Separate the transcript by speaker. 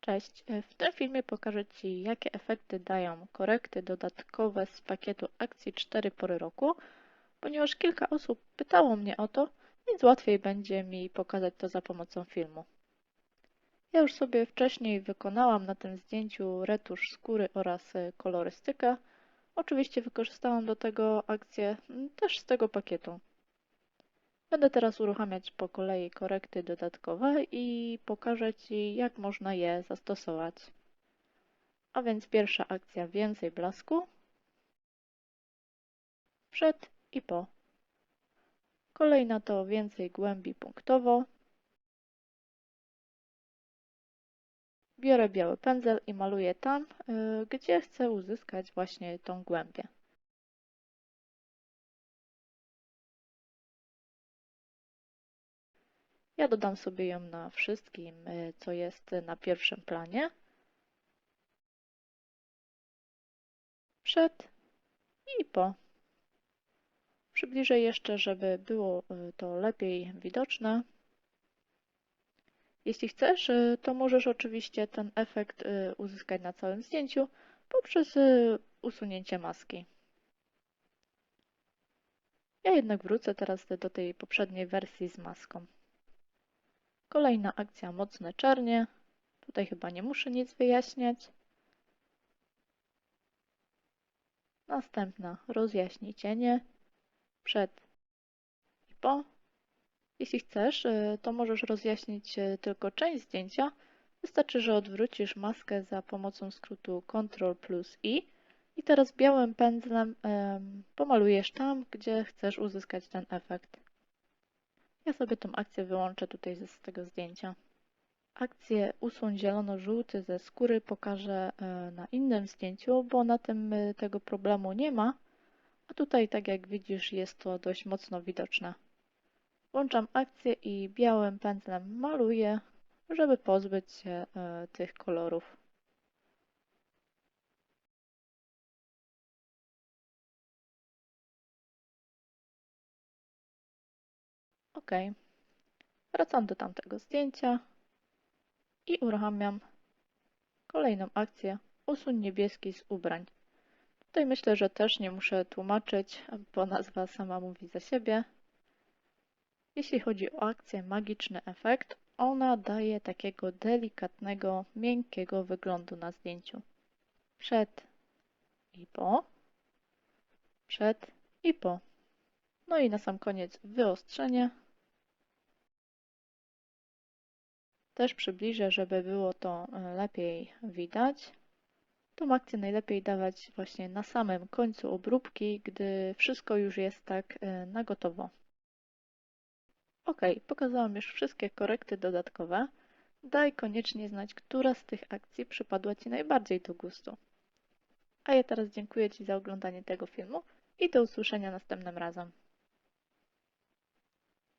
Speaker 1: Cześć, w tym filmie pokażę Ci, jakie efekty dają korekty dodatkowe z pakietu akcji 4 pory roku, ponieważ kilka osób pytało mnie o to, więc łatwiej będzie mi pokazać to za pomocą filmu. Ja już sobie wcześniej wykonałam na tym zdjęciu retusz skóry oraz kolorystykę. Oczywiście wykorzystałam do tego akcję też z tego pakietu. Będę teraz uruchamiać po kolei korekty dodatkowe i pokażę Ci, jak można je zastosować. A więc pierwsza akcja więcej blasku, przed i po. Kolejna to więcej głębi punktowo. Biorę biały pędzel i maluję tam, y, gdzie chcę uzyskać właśnie tą głębię. Ja dodam sobie ją na wszystkim, y, co jest na pierwszym planie. Przed i po. Przybliżę jeszcze, żeby było y, to lepiej widoczne. Jeśli chcesz, y, to możesz oczywiście ten efekt uzyskać na całym zdjęciu poprzez usunięcie maski. Ja jednak wrócę teraz do tej poprzedniej wersji z maską. Kolejna akcja mocne czernie. Tutaj chyba nie muszę nic wyjaśniać. Następna rozjaśnij cienie przed i po. Jeśli chcesz, y, to możesz rozjaśnić y, tylko część zdjęcia. Wystarczy, że odwrócisz maskę za pomocą skrótu Ctrl plus I i teraz białym pędzlem pomalujesz tam, gdzie chcesz uzyskać ten efekt. Ja sobie tą akcję wyłączę tutaj z tego zdjęcia. Akcję usuń zielono-żółty ze skóry pokażę e, na innym zdjęciu, bo na tym e, tego problemu nie ma, a tutaj tak jak widzisz jest to dość mocno widoczne. Włączam akcję i białym pędzlem maluję, żeby pozbyć się e, tych kolorów. OK. Wracam do tamtego zdjęcia i uruchamiam kolejną akcję usuń niebieski z ubrań. Tutaj myślę, że też nie muszę tłumaczyć, bo nazwa sama mówi za siebie. Jeśli chodzi o akcję magiczny efekt, ona daje takiego delikatnego, miękkiego wyglądu na zdjęciu. Przed i po, przed i po. No i na sam koniec wyostrzenie. Też przybliżę, żeby było to e, lepiej widać. Tą akcję najlepiej dawać właśnie na samym końcu obróbki, gdy wszystko już jest tak e, na gotowo. Ok, pokazałam już wszystkie korekty dodatkowe. Daj koniecznie znać, która z tych akcji przypadła Ci najbardziej do gustu. A ja teraz dziękuję Ci za oglądanie tego filmu i do usłyszenia następnym razem.